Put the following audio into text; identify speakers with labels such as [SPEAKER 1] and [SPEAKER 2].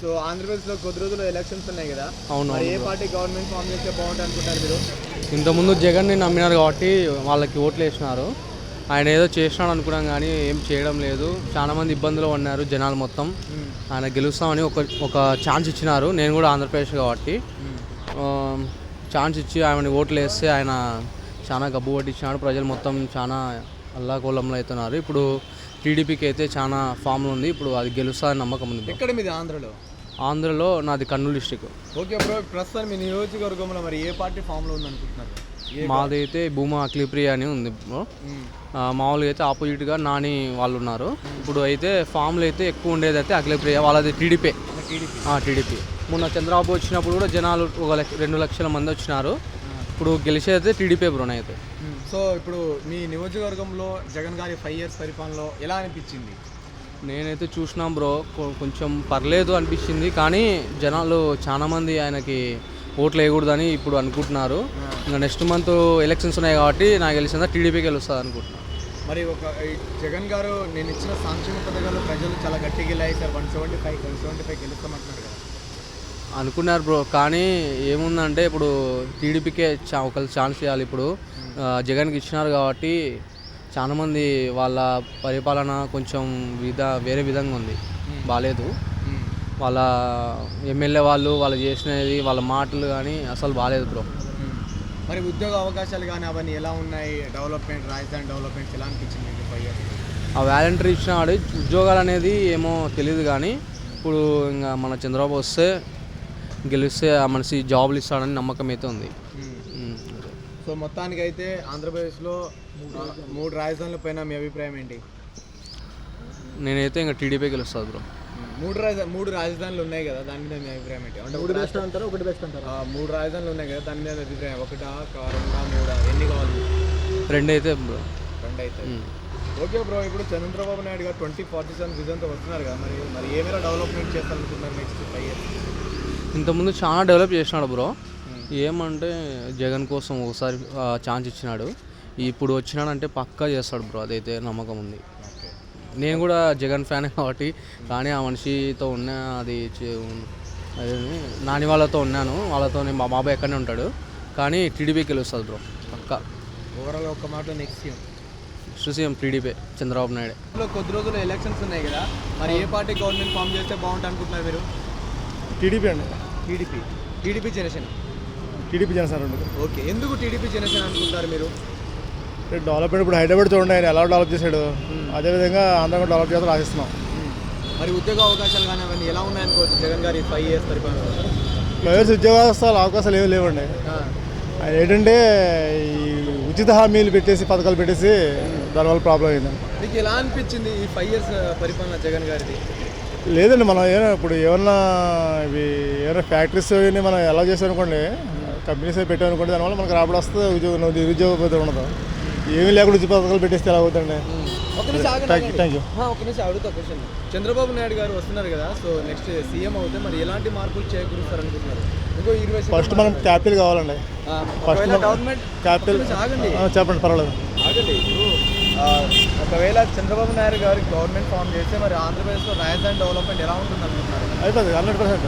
[SPEAKER 1] So ఆంధ్రప్రదేశ్లో కొద్ది రోజులు ఎలక్షన్స్ ఉన్నాయి కదా.
[SPEAKER 2] అవును,
[SPEAKER 1] మరి ఏ. పార్టీ గవర్నమెంట్ ఫామ్ చేస్తే బాగుంటుంది అనుకుంటారు మీరు?
[SPEAKER 2] ఇంతకుముందు జగన్ని నమ్మినారు కాబట్టి వాళ్ళకి ఓట్లు వేసినారు. ఆయన ఏదో చేసినాడు అనుకున్నాం కానీ ఏం చేయడం లేదు. చాలా మంది ఇబ్బందులు ఉన్నారు జనాలు మొత్తం. ఆయన గెలుస్తామని ఒక ఒక ఛాన్స్ ఇచ్చినారు. నేను కూడా ఆంధ్రప్రదేశ్ కాబట్టి. ఛాన్స్ ఇచ్చి ఆయన ఓట్లు వేస్తే ఆయన చాలా గబ్బు పట్టించినాడు ప్రజలు మొత్తం చాలా అల్లాకోలంలో అవుతున్నారు. ఇప్పుడు టీడీపీకి అయితే చాలా ఫామ్లో ఉంది. ఇప్పుడు అది గెలుస్తుందని నమ్మకం ఉంది.
[SPEAKER 1] ఎక్కడ మీది ఆంధ్రలో?
[SPEAKER 2] ఆంధ్రలో నాది కర్నూలు డిస్టిక్.
[SPEAKER 1] ఓకే బ్రో ప్రస్తుతం మీ నియోజకవర్గంలో మరి ఏ పార్టీ ఫామ్లో ఉంది అనుకుంటున్నారు ఏ-
[SPEAKER 2] మాది అయితే భూమా అఖిలప్రియ అని ఉంది మామూలుగా అయితే ఆపోజిట్గా నాని వాళ్ళు ఉన్నారు. ఇప్పుడు అయితే ఫామ్లో అయితే ఎక్కువ ఉండేది అయితే అఖిలప్రియ వాళ్ళది టీడీపీ.
[SPEAKER 1] టీడీపీ.
[SPEAKER 2] టీడీపీ. మొన్న చంద్రబాబు వచ్చినప్పుడు కూడా జనాలు ఒక లక్ష రెండు లక్షల మంది వచ్చినారు. ఇప్పుడు గెలిచేది అయితే టీడీపీ బ్రోన్ అయితే
[SPEAKER 1] సో ఇప్పుడు మీ నియోజకవర్గంలో జగన్ గారి ఫైవ్ ఇయర్స్ పరిపాలనలో ఎలా అనిపించింది?
[SPEAKER 2] నేనైతే చూసినా బ్రో కొంచెం పర్లేదు అనిపించింది కానీ జనాలు చాలా మంది ఆయనకి ఓట్లు వేయకూడదని ఇప్పుడు అనుకుంటున్నారు. ఇంకా నెక్స్ట్ మంత్ ఎలక్షన్స్ ఉన్నాయి కాబట్టి నాకు తెలిసిందా టీడీపీకి గెలుస్తుంది అనుకుంటున్నాను
[SPEAKER 1] మరి ఒక జగన్ గారు నేను ఇచ్చిన సంక్షేమ పథకాలు ప్రజలు చాలా గట్టిగా వెళ్ళాయి sir. One seventy five one seventy five గెలుస్తామంటున్నారు కదా.
[SPEAKER 2] అనుకున్నారు బ్రో. కానీ ఏముందంటే ఇప్పుడు టీడీపీకే ఒకళ్ళు ఛాన్స్ ఇవ్వాలి ఇప్పుడు. ఆ, జగన్కి ఇచ్చినారు కాబట్టి చాలా మంది వాళ్ళ పరిపాలన కొంచెం విధ వేరే విధంగా ఉంది. బాగాలేదు
[SPEAKER 1] మ్మ్.
[SPEAKER 2] వాళ్ళ ఎమ్మెల్యే వాళ్ళు వాళ్ళు చేసినది వాళ్ళ మాటలు కానీ అసలు బాగాలేదు బ్రో.
[SPEAKER 1] మరి ఉద్యోగ అవకాశాలు కానీ అవన్నీ ఎలా ఉన్నాయి? డెవలప్మెంట్ రాజధాని డెవలప్మెంట్ ఎలా అనిపించింది మీకు ఫైవ్ ఇయర్స్
[SPEAKER 2] ఆ వాలంటీర్ ఇచ్చిన వాడు ఉద్యోగాలు అనేది ఏమో తెలియదు కానీ ఇప్పుడు ఇంకా మన చంద్రబాబు వస్తే గెలిస్తే ఆ మనిషి జాబులు ఇస్తాడని నమ్మకం అయితే ఉంది. ఉమ్, అదే.
[SPEAKER 1] సో మొత్తానికి అయితే ఆంధ్రప్రదేశ్లో మూడు రాజధానుల పైన మీ అభిప్రాయం ఏంటి?
[SPEAKER 2] నేనైతే ఇంకా టీడీపీ గెలుస్తుంది బ్రో.
[SPEAKER 1] మూడు రాజ మూడు రాజధానులు ఉన్నాయి కదా దాని మీద మీ అభిప్రాయం ఏంటి? అంటే మూడు బెస్ట్ అంటారా ఒకటి బెస్ట్ అంటారా? మూడు రాజధానులు ఉన్నాయి కదా దాని మీద మీ అభిప్రాయం ఒకటా రెండా మూడా ఎన్ని కావాలి?
[SPEAKER 2] రెండైతే బ్రో.
[SPEAKER 1] రెండు అయితే. ఓకే బ్రో ఇప్పుడు చంద్రబాబు నాయుడు గారు ట్వంటీ ఫార్టీ సెవెన్ విజన్తో వస్తున్నారు కదా మరి మరి ఏమైనా డెవలప్మెంట్ చేస్తారనుకుంటున్నారు నెక్స్ట్ ఫైవ్ ఇయర్స్
[SPEAKER 2] ఇంతకుముందు చాలా డెవలప్ చేసినాడు బ్రో. ఏమంటే జగన్ కోసం ఒకసారి ఛాన్స్ ఇచ్చినాడు. ఇప్పుడు వచ్చినాడంటే పక్కా చేస్తాడు బ్రో అదైతే నమ్మకం ఉంది. నేను కూడా జగన్ ఫ్యాన్ కాబట్టి కానీ ఆ మనిషితో ఉన్న అది నాని వాళ్ళతో ఉన్నాను. వాళ్ళతో మా బాబాయ్ ఎక్కడనే ఉంటాడు. కానీ టీడీపీకి గెలుస్తుంది బ్రో పక్కా.
[SPEAKER 1] ఓవరాల్ ఒక మాట next CM.
[SPEAKER 2] Next CM TDP Chandrababu Naidu.
[SPEAKER 1] కొద్ది రోజులు ఎలక్షన్స్ ఉన్నాయి కదా. మరి ఏ పార్టీ గవర్నమెంట్ ఫామ్ చేస్తే బాగుంటుంది అనుకుంటున్నారు మీరు?
[SPEAKER 3] టీడీపీ అండి.
[SPEAKER 1] TDP. TDP Janasena.
[SPEAKER 3] TDP Janasena రెండు
[SPEAKER 1] ఓకే. ఎందుకు టీడీపీ జనసేన అనుకుంటారు మీరు?
[SPEAKER 3] డెవలప్మెంట్ ఇప్పుడు హైదరాబాద్ చూడండి ఆయన ఎలా డెవలప్ చేశాడు? అదేవిధంగా ఆంధ్ర డెవలప్ చేయాలని ఆశిస్తున్నాం
[SPEAKER 1] మరి ఉద్యోగ అవకాశాలు కానీ అవన్నీ ఎలా ఉన్నాయనుకోవచ్చు జగన్ గారి ఫైవ్ ఇయర్స్ పరిపాలన
[SPEAKER 3] ప్రైవేట్ ఉద్యోగస్తులు అవకాశాలు ఏమి లేవండి. ఆయన ఏంటంటే ఈ ఉచిత హామీలు పెట్టేసి పథకాలు పెట్టేసి దానివల్ల ప్రాబ్లం అయిందండి
[SPEAKER 1] మీకు ఎలా అనిపించింది ఈ ఫైవ్ ఇయర్స్ పరిపాలన జగన్ గారిది?
[SPEAKER 3] లేదండి మనం ఏమైనా ఇప్పుడు ఏమన్నా ఇవి ఏమైనా ఫ్యాక్టరీస్ అవన్నీ మనం ఎలా చేసాం అనుకోండి కంపెనీస్ అవి పెట్టాం అనుకోండి దానివల్ల మనకు రాబడి వస్తుంది ఉద్యోగం నిరుద్యోగ ఉండదు. ఏమీ లేకుండా ఉచిత పథకాలు పెట్టేస్తే ఎలా అవుతుందండి?
[SPEAKER 1] చంద్రబాబు నాయుడు గారు వస్తున్నారు కదా సో నెక్స్ట్ సీఎం అవుతే మరి ఎలాంటి మార్పులు చేకూరుస్తారు అనుకుంటున్నారు
[SPEAKER 3] ఫస్ట్ మనం క్యాపిటల్ కావాలండి. ఫస్ట్ క్యాపిటల్ చెప్పండి పర్వాలేదు.
[SPEAKER 1] ఒకవేళ చంద్రబాబు నాయుడు గారికి గవర్నమెంట్ ఫామ్ చేస్తే మరి ఆంధ్రప్రదేశ్లో రాజధాని డెవలప్మెంట్ ఎలా ఉంటుంది అనుకుంటున్నారు
[SPEAKER 3] అయిపోతుంది హండ్రెడ్ పర్సెంట్.